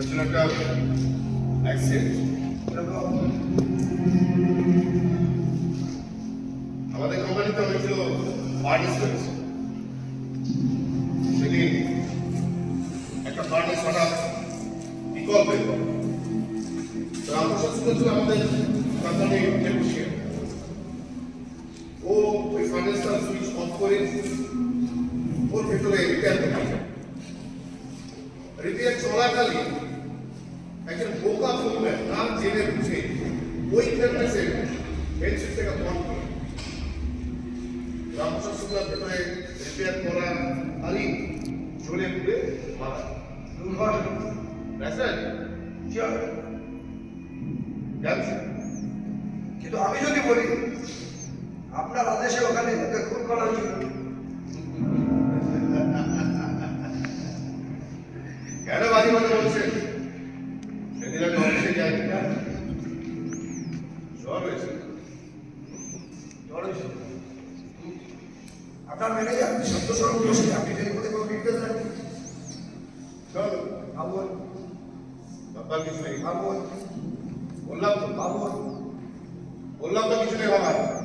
পেছনে একটা অ্যাক্সিডেন্ট আমাদের কোম্পানিতে অনেকগুলো ফার্নেস রয়েছে সেদিন একটা ফার্নেস হঠাৎ বিকল্প হয়ে গেল তো আমাদের কোম্পানি টেকনিশিয়ান ও ওই ফার্নেসটা সুইচ অফ করে ওর ভেতরে রিপেয়ার করে রিপেয়ার চলাকালীন একজন বোকা ফোনম্যান না জেনে বুঝে ওই ফেরনেসে মেন সুইচটাকে বন্ধ করে। রামপ্রসাদ ভেতরে রিপেয়ার করা আরই ঝুলে পুড়ে মারা। কিন্তু আমি যদি বলি আপনার আদেশে ওখানে খুন করা হয়েছিল কেন বাজে কথা বলছেন সেদিন আমি অফিসে যাই সব হয়েছে। আপনার ম্যানেজার সত্য স্বরূপ বসে আপনি যদি কোনো কোনো নির্দেশ দেন চল ভাবুন ব্যাপার কিছু নেই। ভাবুন বললাম তো। ভাবুন বললাম তো কিছু নেই বাবা।